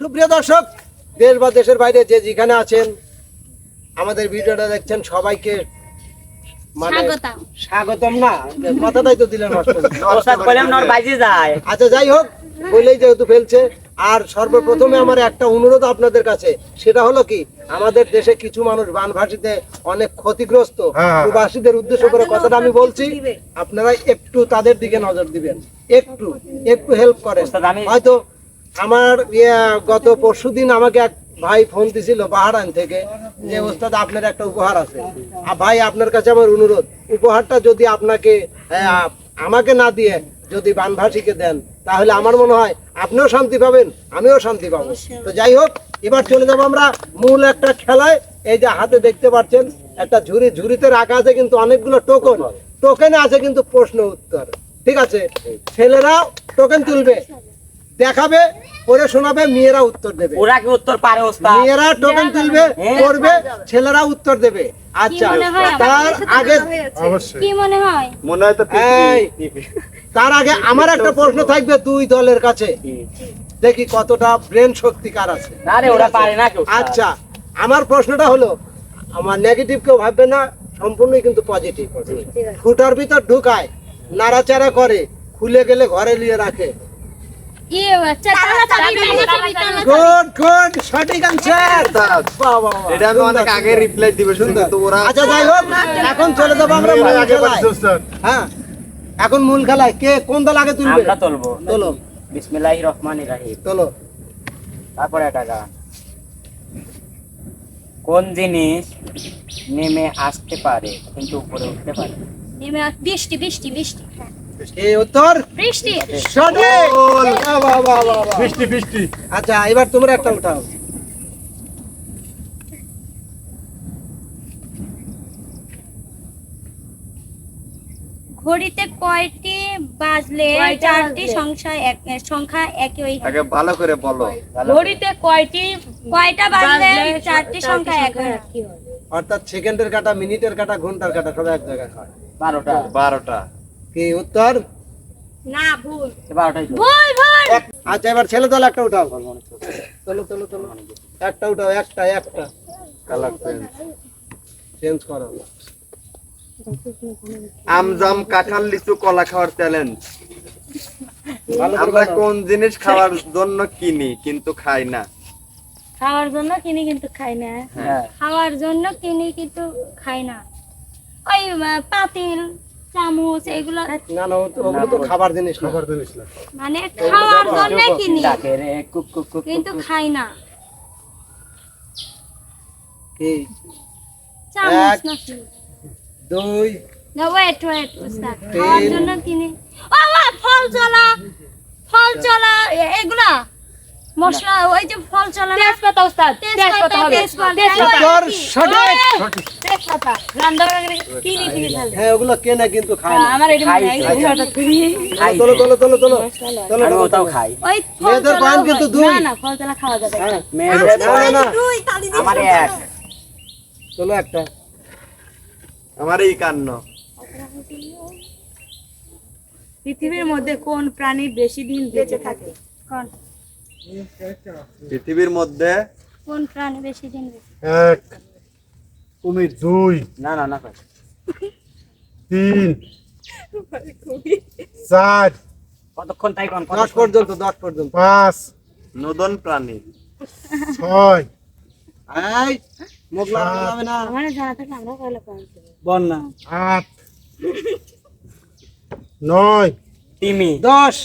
সুপ্রিয় দর্শক দেশ বা দেশের বাইরে যে যেখানে আছেন আমাদের ভিডিওটা দেখছেন সবাইকে মানে স্বাগতম। না কথাটাই তো দিলেন মাস্টার ওস্তাদ বললাম নর বাইজে যায়। আচ্ছা যাই হোক বলেই যেহেতু ফেলছে আর সর্বপ্রথমে আমার একটা অনুরোধ আপনাদের কাছে সেটা হলো কি আমাদের দেশে কিছু মানুষ বানভাসীতে অনেক ক্ষতিগ্রস্ত হ্যাঁ। প্রবাসীদের উদ্দেশ্য করে কথাটা আমি বলছি আপনারা একটু তাদের দিকে নজর দিবেন একটু একটু হেল্প করেন। হয়তো আমার ইয়ে, গত পরশুদিন আমাকে এক ভাই ফোন দিছিল বাহারান থেকে যে ওস্তাদ আপনার একটা উপহার আছে। আর ভাই আপনার কাছে আমার অনুরোধ উপহারটা যদি আপনাকে আমাকে না দিয়ে যদি বানভাসীকে দেন তাহলে আমার মনে হয় আপনিও শান্তি পাবেন আমিও শান্তি পাবো। তো যাই হোক এবার চলে যাব আমরা মূল একটা খেলায়। এই যে হাতে দেখতে পাচ্ছেন একটা ঝুড়ি ঝুড়িতে রাখা আছে কিন্তু অনেকগুলো টোকন। টোকেনে আছে কিন্তু প্রশ্ন উত্তর। ঠিক আছে? ছেলেরা টোকেন তুলবে। দেখাবে পরে শোনাবে মেয়েরা উত্তর দেবে। ওরা কি উত্তর পারে ওস্তাদ? মেয়েরা টোকেন তুলবে করবে ছেলেরা উত্তর দেবে। আচ্ছা মনে হয় তার আগে অবশ্যই। কি মনে হয়? মনে হয় তো তার আগে আমার একটা প্রশ্ন থাকবে দুই দলের কাছে। দেখি কতটা ব্রেন শক্তি কার আছে। না রে ওরা পারে না কেউ। আচ্ছা আমার প্রশ্নটা হলো আমার নেগেটিভ কেউ ভাববে না সম্পূর্ণই কিন্তু পজিটিভ ফুটার ভিতর ঢুকায় নাড়াচাড়া করে খুলে গেলে ঘরে নিয়ে রাখে। গুড গুড সঠিক আনসার এটা আমি অনেক আগে রিপ্লাই দিবে শুনতে তো ওরা। আচ্ছা যাই হোক এখন চলে যাব আমরা মূল খেলায়। হ্যাঁ এখন মূল খেলায় কে কোন দল আগে তুলবে? আমরা তুলবো। তোলো। বিসমিল্লাহির রহমানির রহিম। তোলো। তারপরে একটা গান। কোন জিনিস নেমে আসতে পারে কিন্তু উপরে উঠতে পারে নেমে বৃষ্টি বৃষ্টি বৃষ্টি। হ্যাঁ। এই উত্তর? বৃষ্টি। সঠিক। বাহ, বাহ, বাহ, বাহ, বাহ। বৃষ্টি বৃষ্টি। আচ্ছা এবার তোমরা একটা উঠাও। ঘড়িতে কয়টি বাজলে চারটি সংখ্যা এক সংখ্যা একই হয় আগে ভালো করে বলো। ঘড়িতে কয়টি কয়টা বাজলে চারটি সংখ্যা এক হয় অর্থাৎ সেকেন্ডের কাটা মিনিটের কাটা ঘণ্টার কাটা সব এক জায়গায় হয়। বারোটা। বারোটা। কি উত্তর? না ভুল। বারোটাই তো। ভুল ভুল। আচ্ছা এবার ছেলে দল একটা উঠাও। চলো চলো চলো একটা উঠাও একটা একটা। কালার পেন চেঞ্জ করো। আমজাম কাঁঠাল লিচু কলা খাওয়ার চ্যালেঞ্জ আমরা কোন জিনিস খাওয়ার জন্য কিনি কিন্তু খাই না? খাওয়ার জন্য কিনি কিন্তু খাই না। হ্যাঁ। খাওয়ার জন্য কিনি কিন্তু খাই না। ওই পাতিল। চামচ এগুলো না না ওগুলো তো খাবার জিনিস খাবার মানে খাওয়ার জন্য কিনি। কিন্তু খাই না। চামচ এক। দুই না ওয়েট ওয়েট খাওয়ার জন্য কিনি। ও ও, ফল চলা ফল চলা এগুলা? মশলা ওই যে ফল চলা না তেজপাতা ওস্তাদ তেজপাতা হবে। উত্তর সঠিক। তেজপাতা। রান্না করে কিনি কিনি খালি হ্যাঁ ওগুলো কেনে কিন্তু খায় না। আমার এটা খাই, হঠাৎ করি খাই তোলো তোলো তোলো তোলো তোলো আমি ওটাও খাই। ওই মেয়েদের চলা কিন্তু দুই। না না ফল চলা খাওয়া যাবে হ্যাঁ মেয়েদের না না না আমার এক। তোলো একটা। আমার এই কান্ন। পৃথিবীর মধ্যে কোন প্রাণী বেশি দিন বেঁচে থাকে? কোন? পৃথিবীর মধ্যে কোন প্রাণী বেশি দিন বেঁচে? এক কুমির দুই না না না। তিন চার কতক্ষণ তাই কোন? দশ পর্যন্ত দশ পর্যন্ত। পাঁচ। নদন প্রাণী। ছয়। এই মুখ লাগানো যাবে না। আমার জানা থাকে আমরা বল না। আট। নয়। তিমি। দশ।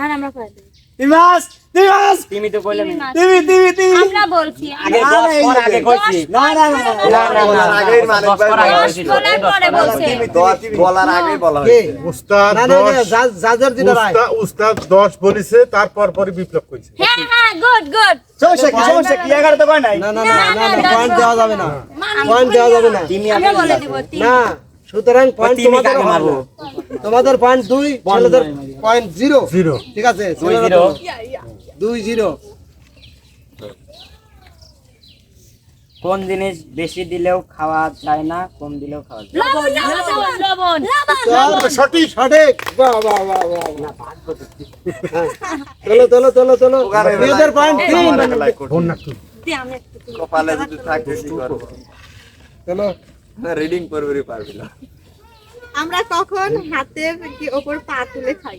আর আমরা কয় দেব তিমাস তিমাস তিমি তো মাছ। তিমি তিমি তিমি আমরা বলছি আগে আগে কইছি না না না না, না না আগে। বলার পরে বলছে বলার আগেই বলা? হয়েছে উস্তাদ না না দশ না, যা- যাদের যেটা রায় উস্তাদ উস্তাদ দশ বলেছে তারপর পরে বিপ্লব করেছে হ্যাঁ হ্যাঁ গুড গুড সমস্যা কি সমস্যা কি এগারো তো কয় নাই না না না না না পয়েন্ট দেওয়া যাবে না পয়েন্ট দেওয়া যাবে না তিমি আমি বলে দেব তিন না সুতরাং পয়েন্ট তোমাদের মারবো? তোমাদের পয়েন্ট দুই ছেলেদের পয়েন্ট জিরো জিরো ঠিক আছে? দুই জিরো কোন জিনিস বেশি দিলেও খাওয়া যায় না কম দিলেও খাওয়া যায় লবণ লবণ লবণ চল, সঠিক সঠিক। বাহ বাহ বাহ বাহ বাহ। চলো চলো চলো চলো। মেয়েদের পয়েন্ট তিন। ওখানে খেলায় করব। ফোন না কপালে যদি থাকে চলো। রিডিং করবে পারবি না। আমরা কখন হাতের কি ওপর পা তুলে খাই?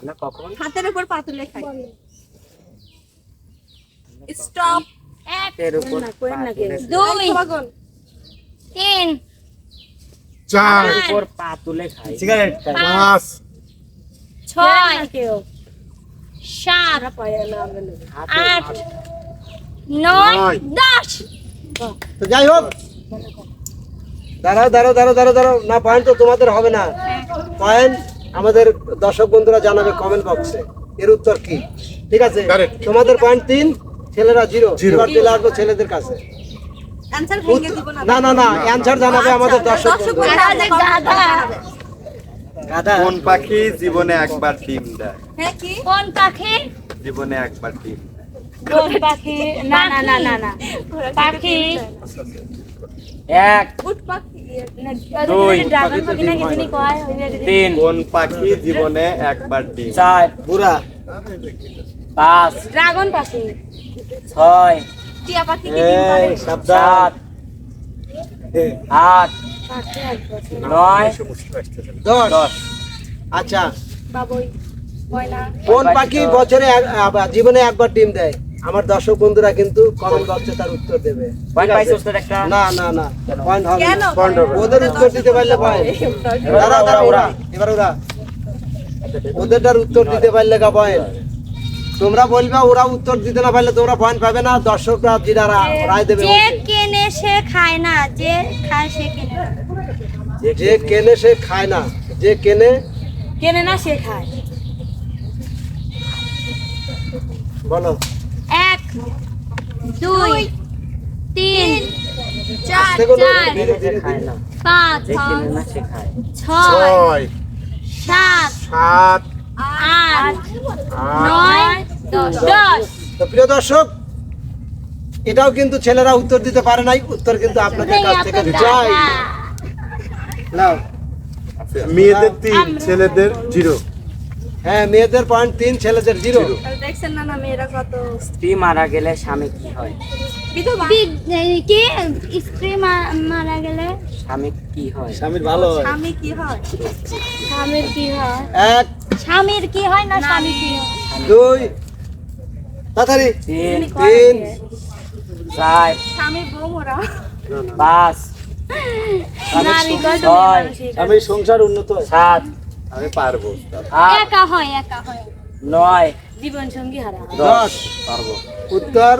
আমরা কখন? হাতের ওপর পা তুলে খাই। স্টপ এর উপর দুই তিন। চার। উপর পা তুলে খাই। পাঁচ। ছয়। সাত। আট। নয়। নয়। দশ। তো যাই হোক। দাঁড়াও দাঁড়াও দাঁড়াও দাঁড়াও দাঁড়াও। না পয়েন্ট তো তোমাদের হবে না। পয়েন্ট আমাদের দর্শক বন্ধুরা জানাবে কমেন্ট বক্সে এর উত্তর কি? ঠিক আছে? তোমাদের পয়েন্ট তিন ছেলেরা জিরো Zero. এবার চলে আসব ছেলেদের কাছে। অ্যানসার ভেঙে দিব না? না না না অ্যান্সার জানাবে আমাদের দর্শক কোন পাখি জীবনে একবার ডিম দেয়? হ্যাঁ কোন পাখি? জীবনে একবার ডিম কোন পাখি? না না না না না। পাখি। এক উট পাখি। দুই। তিন। কোন পাখি জীবনে একবার ডিম? চার। বুড়া। পাঁচ। ড্রাগন পাখি। ছয়। টিয়া পাখি কি ডিম পারে সাত। আট। নয়। দশ। দশ। আচ্ছা। বাবুই কোন পাখি বছরে এক- আবার জীবনে একবার ডিম দেয়? আমার দর্শক বন্ধুরা কিন্তু কমেন্ট বক্সে তার উত্তর দেবে। না না না। পয়েন্ট হবে পয়েন্ট হবে ওদের উত্তর দিতে পারলে পয়েন্ট দাঁড়া দাঁড়া ওরা। এবার ওরা। ওদেরটার উত্তর দিতে পারলে কা পয়েন্ট তোমরা বলবে ওরা উত্তর দিতে না পারলে তোমরা পয়েন্ট পাবে না। দর্শকরা যারা রায় দেবে যে কেনে সে খায় না যে খায় সে কেনে। যে কেনে সে খায় না যে কেনে কেনে না সে খায়। বলো। দুই তিন চার চার পাঁচ ছয় ছয় সাত সাত আট নয় দশ। তো প্রিয় দর্শক এটাও কিন্তু ছেলেরা উত্তর দিতে পারে নাই উত্তর কিন্তু আপনাদের কাছ থেকে চাই নাও। মেয়েদের তিন ছেলেদের জিরো। হ্যাঁ মেয়েদের পয়েন্ট তিন ছেলেদের জিরো দেখছেন না না মেয়েরা কত স্ত্রী মারা গেলে স্বামী কি হয়? কি? স্ত্রী মারা গেলে? স্বামী কি হয়? স্বামীর ভালো হয়। স্বামী কি হয়? স্বামীর কি হয়? এক। স্বামীর কি হয় না স্বামী কি হয়? দুই। তাড়াতাড়ি। তিন। তিন চার। বউ মোরা পাঁচ। স্বামীর সংসার উন্নত হয়। সাত। আমি পারব একা হয় একা হয়। নয়। জীবন সঙ্গী হারা। দশ। পারব। উত্তর?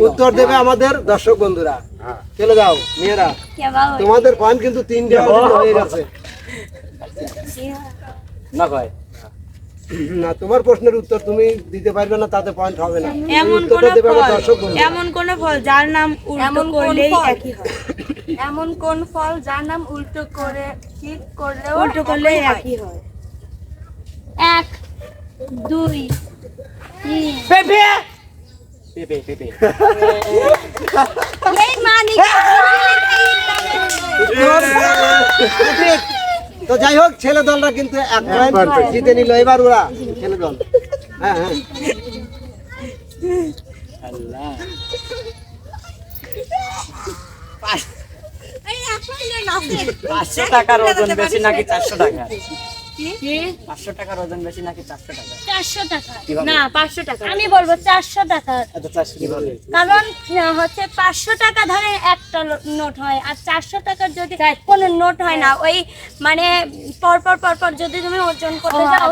উত্তর দেবে আমাদের দর্শক বন্ধুরা। হ্যাঁ। চলে যাও মেয়েরা। তোমাদের পয়েন্ট কিন্তু তিনটে হয়ে গেছে। না কয়। না তোমার প্রশ্নের উত্তর তুমি দিতে পারবে না তাতে পয়েন্ট হবে না। এমন কোন ফল এমন কোন ফল যার নাম উল্টো করলেই একই হয়। এমন কোন ফল যার নাম উল্টো করে ঠিক করলেও উল্টো করলেই একই হয়? এক দুই তিন। পেঁপে! পেঁপে পেঁপে। এই মানি। তো যাই হোক ছেলে দলরা কিন্তু এক পয়েন্ট জিতে নিল। এবার ওরা ছেলে দল। হ্যাঁ হ্যাঁ। আল্লাহ। পাঁচশো টাকার ওজন বেশি নাকি চারশো টাকা পাঁচশো টাকার ওজন বেশি নাকি চারশো টাকা চারশো টাকা। না পাঁচশো টাকা। আমি বলব চারশো টাকা। আচ্ছা কারণ হচ্ছে পাঁচশো টাকা ধরে একটা নোট হয় আর চারশো টাকার যদি কোনো নোট হয় না ওই মানে পরপর পরপর যদি তুমি ওজন করতে যাও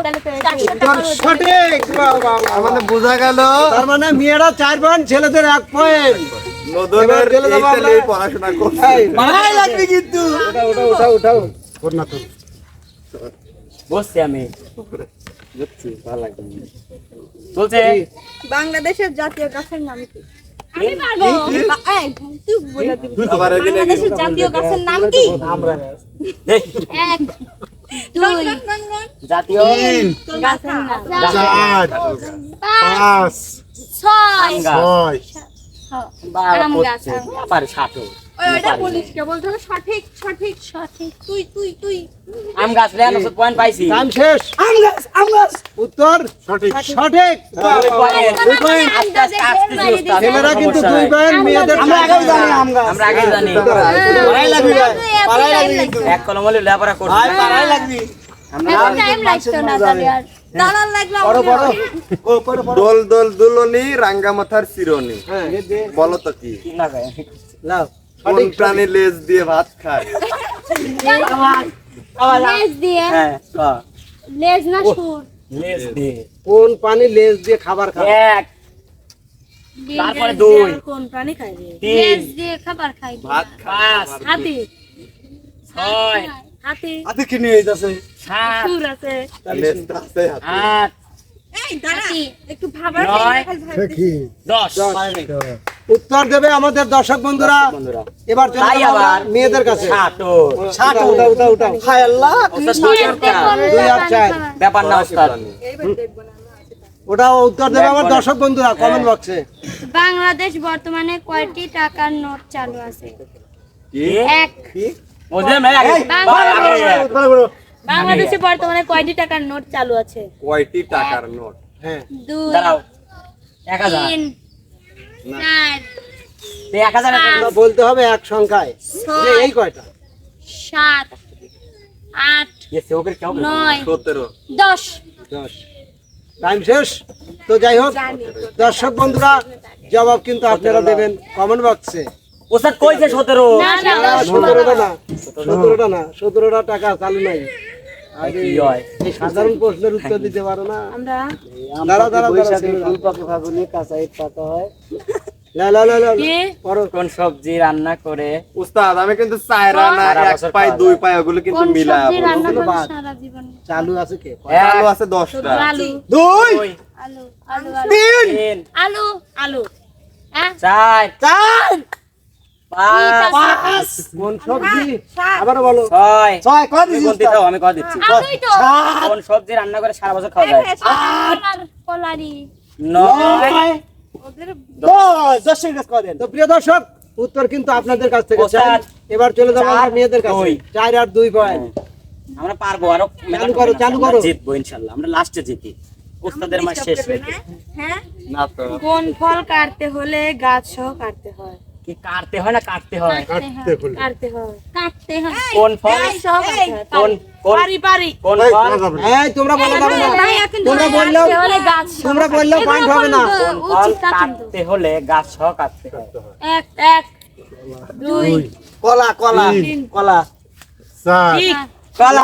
মানে। বোঝা গেল। তার মানে মেয়েরা চার পয়েন্ট ছেলেদের এক পয়েন্ট পড়াশোনা লাগবে কিন্তু। উঠাও ফোন না তুই বসছি আমি। বুঝছি ভালো লাগবে বলছে বাংলাদেশের জাতীয় গাছের নাম কি? আমি পারব। বা- এই, তুই বলে দিবি। আবার এদিকে বাংলাদেশের জাতীয় গাছের নাম কি? জাতীয় গাছের নাম। পাঁচ ছয়। ছয়। আম গাছ, ওইটা বলিস কে? বলতে হবে সঠিক সঠিক। সঠিক। তুই তুই তুই। আম গাছ রে আনছে পয়েন্ট পাইছি। টাইম শেষ। উত্তর সঠিক। সঠিক। দুই পয়েন্ট দুই পয়েন্ট আস্তে আস্তে আসতেছি ওস্তাদ ছেলেরা কিন্তু দুই পয়েন্ট মেয়েদের আমরা চার আগেই জানি। পয়েন্ট। আমরা আগেই জানি। পাড়ায় লাগবে ভাই, লাগবে। কিন্তু। এক কলম হলে লেখাপড়া করছি। টাইম লাগতো না তাহলে আর। দালাল লাগল বড় বড় ও, পড়ো, পড়ো। দোল দোল দুলনি রাঙ্গা মাথার চিরনি হ্যাঁ, বলো তো কি। কোন প্রাণী লেজ দিয়ে ভাত খায়? লেজ দিয়ে? হ্যাঁ লেজ না সুর? লেজ দিয়ে। কোন পানি লেজ দিয়ে খাবার খায়? এক। তারপরে দুই। কোন প্রাণী খায়? লেজ দিয়ে খাবার খাই ভাত পাঁচ। হাতি। ছয়। হাতি। আতে কি নিয়ে যাচ্ছে? সাত। সুর আছে। লেজ আছে হাতে। আট। এই দাঁড়া একটু ভাবার নয়। দশ। উত্তর দেবে আমাদের দর্শক বন্ধুরা। এবার মেয়েদের কাছে। হায় চার। ব্যাপার না ওটা উত্তর দেবে আমার দর্শক বন্ধুরা কমেন্ট বক্সে বাংলাদেশ বর্তমানে কয়টি টাকার নোট চালু আছে? এক। বাংলাদেশে বর্তমানে কয়টি টাকার নোট চালু আছে? কয়টি টাকার নোট হ্যাঁ। দুই এক হাজার। তিন এক হাজার বলতে হবে এক সংখ্যায়। যে এই কয়টা? সাত আট সেও করে কেউ নয় সতেরো। দশ। দশ। টাইম শেষ? তো যাই হোক দর্শক বন্ধুরা জবাব কিন্তু আপনারা দেবেন কমেন্ট বক্সে ওস্তাদ কইছে সতেরো। না না দশ সতেরোটা না সতেরোটা না সতেরোটা টাকা চালু নাই। কি হয়? সাধারণ প্রশ্নের উত্তর দিতে পারো না। আমরা? দাঁড়া দাঁড়া দাঁড়া লা, লা, লা, লা, লা। কি? পড়ো। কোন সবজি রান্না করে? উস্তাদ আমি কিন্তু চায়রা না সারা এক পাই দুই। পাই ওগুলো কিন্তু রান্না জীবন? চালু আছে কে? আলু আছে দশটা। আলু। দুই! আলু আলু আলু। তিন! আলু আলু। হ্যাঁ চার! চার! পাঁচ কোন সবজি? আবারও বলো। ছয়। ছয় কয় তুমি কোনটি দাও আমি কয় দিচ্ছি? আলুই কোন সবজি রান্না করে সারা বছর খাওয়া যায়? কলার কলারি। নয়। তো প্রিয় দর্শক উত্তর কিন্তু আপনাদের কাছ থেকে এবার চলে যাব আমরা মেয়েদের কাছে। দুই। চার আর দুই পয়েন্ট। আমরা পারব আরও চালু করো, চালু করো। জিতবো ইনশাল্লাহ। আমরা লাস্টে জিতি। ওস্তাদের মাস শেষ হ্যাঁ? না তো। কোন ফল কাটতে হলে গাছ সহ কাটতে হয়। কি কাটতে হয় না কাটতে হয়? কাটতে হলে। কাটতে হয়। কাটতে হয়। কোন ফল? কোন কোন পারি পারি কোন ফল? এই তোমরা বলে না তোমরা বললেও গাছ তোমরা বললেও পয়েন্ট হবে না। কোন ফল কাটতে হলে গাছ সহ কাটতে হয়। এক এক দুই কলা কলা কলা। চার। ঠিক কলা।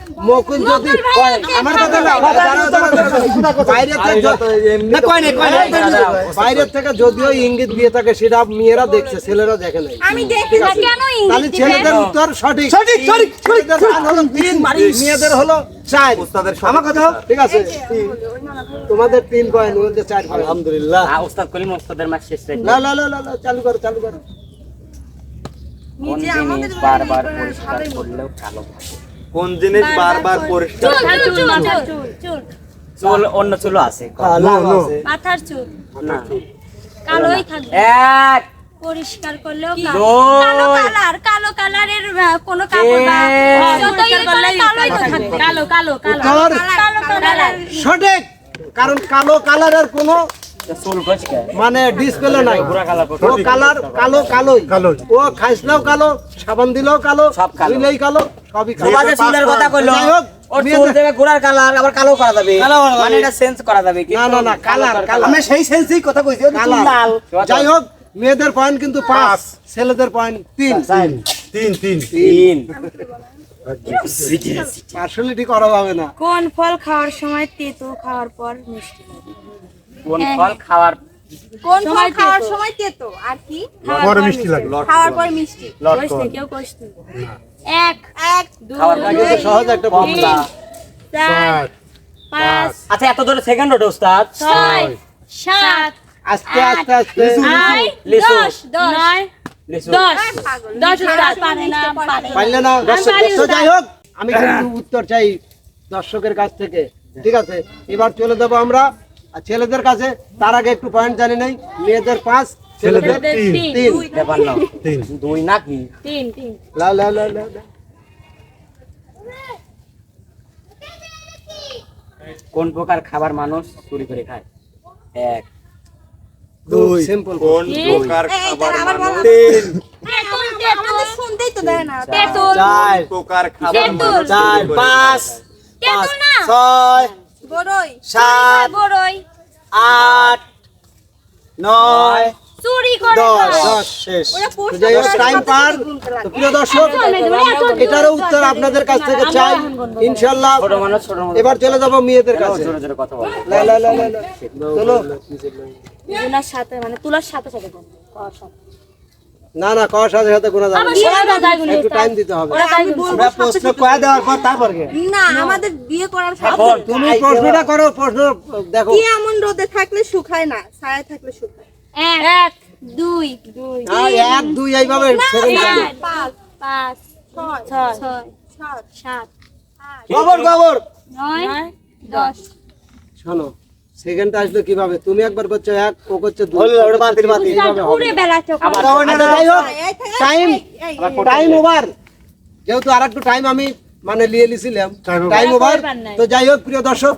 মকুল যদি আমার কথা। বাইরের থেকে যদিও ইঙ্গিত দিয়ে থাকে সেটা মেয়েরা দেখছে ছেলেরা দেখে নাই। তাহলে ছেলেদের উত্তর সঠিক। সঠিক সঠিক ছেলেদের মেয়েদের হলো চার। আমার কথা ঠিক আছে? তোমাদের তিন পয়েন্ট ওদের চার পয়েন্ট আলহামদুলিল্লাহ। আ, ওস্তাদ করিম ওস্তাদের মাস শেষ না না না না না, চালু করো চালু করো। কোন জিনিস বারবার পরিষ্কার করলেও কালো থাকে? কোন জিনিস বারবার পরিষ্কার চুল চুল চুল। চুল। অন্য চুল আছে। No no. মাথার চুল। না। কালোই থাকবে। এক। পরিষ্কার করলেও কালো। কালার কালো কালারের কোনো কাপড় যতই কালোই তো থাকবে। কালো কালো কালো। কালো কালার। সঠিক। কারণ কালো কালারের কোনো মানে ডিসপ্লে নাই। ও কালার কালো কালোই। কালোই। ও খাইসলেও কালো সাবান দিলেও কালো সব কালো। দিলেই কালো সবই কালো। কথা কইলো। কালার আবার কালো করা যাবে। কালো করা যাবে। মানে এটা চেঞ্জ করা যাবে না না না কালার কালার। আমি সেই সেন্সেই কথা কইছি লাল। যাই হোক মেয়েদের পয়েন্ট কিন্তু পাঁচ ছেলেদের পয়েন্ট তিন। তিন তিন। তিন। পার্সোনালিটি করা যাবে না। কোন ফল খাওয়ার সময় তেতো খাওয়ার পর মিষ্টি? কোন ফল খাওয়ার কোন ফল খাওয়ার সময় তেতো? আর কি? বড় মিষ্টি লাগে খাওয়ার পর মিষ্টি। নি, কেউ নি। এক। এক খাওয়ার কিন্তু সহজ একটা কমলা চার পাঁচ আচ্ছা এত ধরে সেকেন্ড ওটা উস্তাদ ছয় সাত আস্তে আস্তে আস্তে। দশ দশ নয় আমি কিন্তু উত্তর চাই দর্শকের কাছ থেকে। ঠিক আছে? এবার চলে যাব আমরা আর ছেলেদের কাছে তার আগে একটু পয়েন্ট জানি নাই। মেয়েদের পাঁচ ছেলেদের তিন। তিন। ব্যাপার না দুই নাকি? তিন তিন। লা লা লা লা লা। কোন প্রকার খাবার মানুষ চুরি করে খায়? এক। দুই। সিম্পল কোন প্রকার খাবার মানুষ? তেঁতুল তেঁতুল। শুনতেই তো দেয় না। তেঁতুল। চার। প্রকার খাবার চার চুরি। পাঁচ। ছয়। বড়ই। সাত বড়ই। আট নয় চুরি করে দশ। শেষ। ওরা তো প্রশ্ন যাই হোক টাইম পার তো প্রিয় দর্শক এটারও উত্তর আপনাদের কাছ থেকে চাই। ইনশাল্লাহ এবার চলে যাব মেয়েদের কাছে। জোরে জোরে কথা বলে। লা লা লা লা লা। চলো। তুলার সাথে মানে তুলার সাথে সাথে। না না কর সাথে সাথে গোনা যাবে একটু টাইম দিতে হবে। আমরা প্রশ্ন কয়ে দেওয়ার পর তারপর কে? না আমাদের বিয়ে করার পর। তুমি প্রশ্নটা করো প্রশ্ন দেখো। কি এমন রোদে থাকলে শুকায় না ছায়া থাকলে শুকায় এক দুই হ্যাঁ, এক দুই এইভাবে। পাঁচ পাঁচ ছয় ছয় ছয় সাত খবর নয় নয় দশ। শোনো। সেকেন্ডটা আসলো কীভাবে? তুমি একবার করছ এক ও করছে দুই। হলো, বাতিল, বাতিল। এইভাবে হবে। আবার যাই হোক টাইম টাইম ওভার যেহেতু আর একটু টাইম আমি মানে নিয়ে নিছিলাম টাইম ওভার তো যাই হোক প্রিয় দর্শক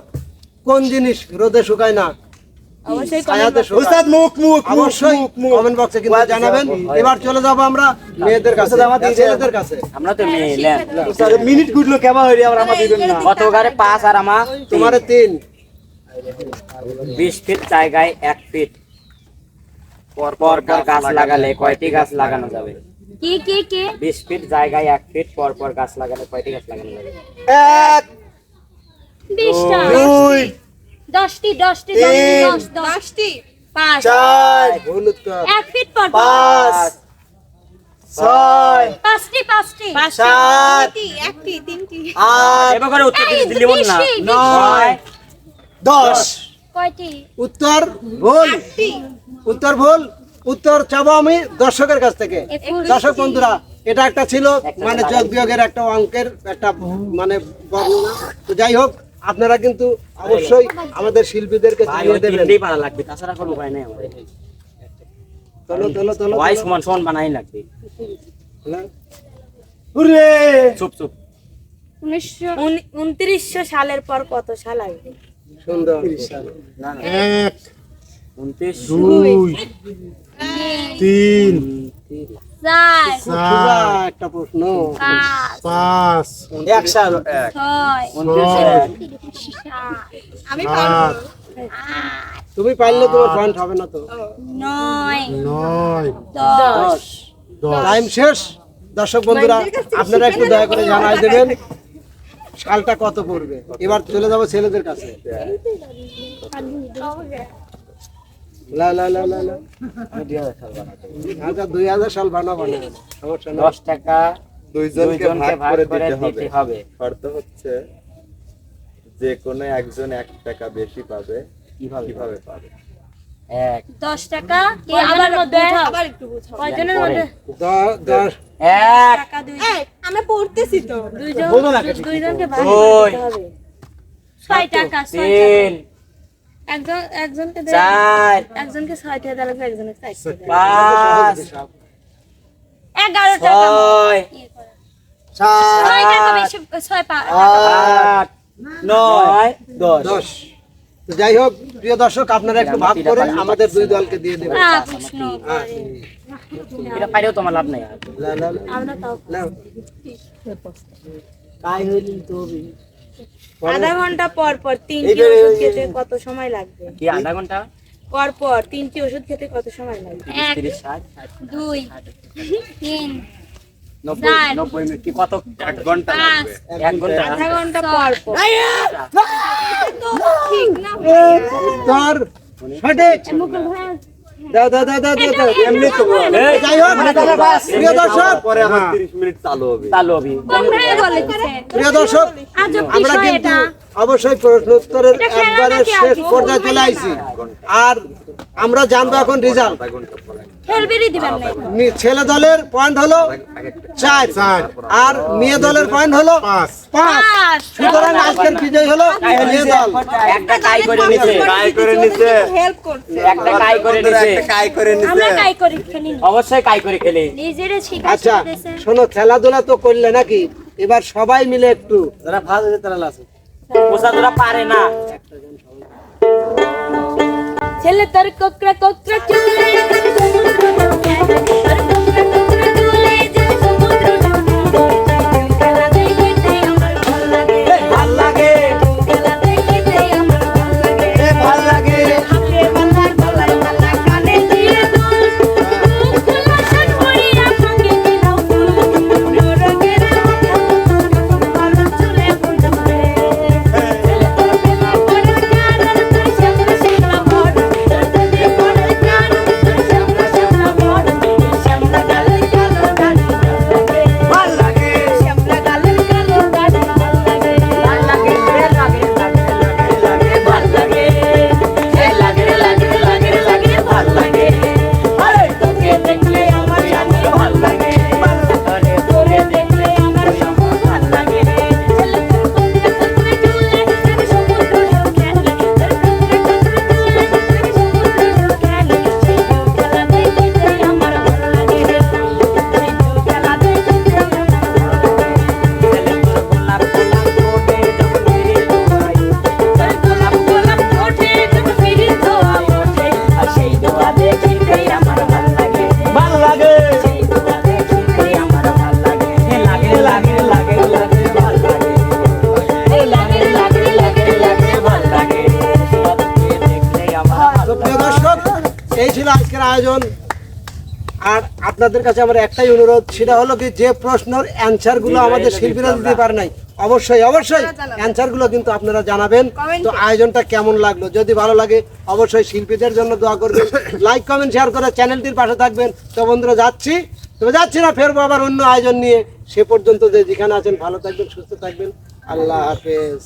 কোন জিনিস রোদে শুকায় না? এবার চলে যাব আমরা মেয়েদের কাছে। ছেলেদের কাছে। আমরা তো মেয়ে মিনিট গুডলো কেমন হইরি আমার আমার কত গারে পাঁচ আর আমার তোমার তিন। বিশ ফিট জায়গায় এক ফিট। পর পর গাছ লাগালে কয়টি গাছ লাগানো যাবে? কি কি কি? বিশ ফিট জায়গায় এক ফিট পর পর গাছ লাগালে কয়টি গাছ লাগানো যাবে? এক বিশটা। দুই দশটি দশটি দশটি দশ দশ। দশটি। পাঁচ। চার ভুল উত্তর। এক ফিট পর পর। পাঁচ ছয় পাঁচটি পাঁচটি। সাত একটি তিনটি। আট এবার করে উত্তর দিলি বল না। নয় দশ। কয়টি? উত্তর ভুল। উত্তর ভুল। উত্তর চাবো আমি দর্শকের কাছ থেকে। দর্শক বন্ধুরা এটা একটা ছিল মানে যোগ বিয়োগের একটা অঙ্কের একটা মানে বর্ণনা। তো যাই হোক আপনারা কিন্তু অবশ্যই আমাদের শিল্পীদেরকে ভাই জানিয়ে দেবেন। লাগবে তাছাড়া কোনো উপায় নেই আমাদের। তোলো তোলো তোলো ওয়াই সমান সমান বানাই লাগবে। হুররে! চুপ চুপ। উনিশশো উন- উনত্রিশশো সালের পর কত সাল আসবে? সুন্দর। এক দুই তিন একটা প্রশ্ন। পাঁচ তুমি পারলে তোমার পয়েন্ট হবে না তো। নয় নয় দশ টাইম শেষ। দর্শক বন্ধুরা আপনারা একটু দয়া করে জানাই দেবেন। সালটা কত পড়বে? এবার চলে যাব ছেলেদের কাছে। লা লা লা লা লা। দুই হাজার সাল বানাবো না সমস্যা দশ টাকা দুইজনকে দুইজনকে ভাগ করে দিতে দিতে হবে। হবে। শর্ত হচ্ছে যে কোনো একজন এক টাকা বেশি পাবে কীভাবে? কীভাবে পাবে? এক। দশ টাকা আবার আবার একটু কয়জনের মধ্যে? দশ। এক। টাকা দুই। এই আমরা পড়তেছি তো। দুইজন দুইজনকে ভাগ দুই। হবে। ছয় টাকা ছয় টাকা। একজন একজনকে চার। একজনকে ছয় টাকা দেওয়া লাগবে একজনকে চার পাঁচ। এগারো টাকা ছয়। করা। সাত। ছয় টাকা বেশি ছয় পা- আট। নয় দশ। দশ। যাই হোক প্রিয় দর্শক আপনারা একটু ভাগ করে আমাদের দুই দলকে দিয়ে দেবেন। এটা পাইলেও তোমার লাভ নেই। আধা ঘণ্টা পর পর তিনটি ওষুধ খেতে কত সময় লাগবে? কি আধা ঘণ্টা? পর পর তিনটি ওষুধ খেতে কত সময় লাগবে? এক দুই তিন কত? এক ঘণ্টা এক ঘণ্টা আধা ঘণ্টা পর পর। উত্তর সঠিক। দাও দাও দাও দাও। এমনি তো যাই হোক প্রিয় দর্শক পরে আমার 30 মিনিট চালু হবে। চালু হবি। কোন ভাইয়া বলেছে। প্রিয় দর্শক আমরা কিন্তু এটা। অবশ্যই প্রশ্ন উত্তরের এটা একবারে শেষ? পর্যায়ে চলে আইছি। আর আমরা জানব এখন রেজাল্ট ছেলে দলের পয়েন্ট হলো চার। চার। আর মেয়ে দলের পয়েন্ট হলো পাঁচ। সুতরাং আজকের বিজয় হলো মেয়ে দল। একটা কাই করে নিছে। কাই করে নিছে। হেল্প করছে। একটা কাই করে নিছে। একটা কাই করে আমরা কাই করি খেলি। অবশ্যই কাই করে খেলে। নিজেরে আচ্ছা শোনো খেলাধুলা তো করলে নাকি? এবার সবাই মিলে একটু। যারা হয়েছে তারা পোষা পারে না। ছেলে তার কোকরা কোকরা চুলে আয়োজন। আর আপনাদের কাছে আমার একটাই অনুরোধ সেটা হলো কি যে প্রশ্নের অ্যান্সারগুলো আমাদের শিল্পীরা দিতে পারে নাই অবশ্যই অবশ্যই অ্যান্সারগুলো কিন্তু আপনারা জানাবেন। তো আয়োজনটা কেমন লাগল? যদি ভালো লাগে অবশ্যই শিল্পীদের জন্য দোয়া করবেন। লাইক কমেন্ট শেয়ার করে চ্যানেলটির পাশে থাকবেন। তো বন্ধুরা যাচ্ছি। তবে যাচ্ছি না ফেরবো আবার অন্য আয়োজন নিয়ে। সে পর্যন্ত যে যেখানে আছেন ভালো থাকবেন সুস্থ থাকবেন। আল্লাহ হাফেজ।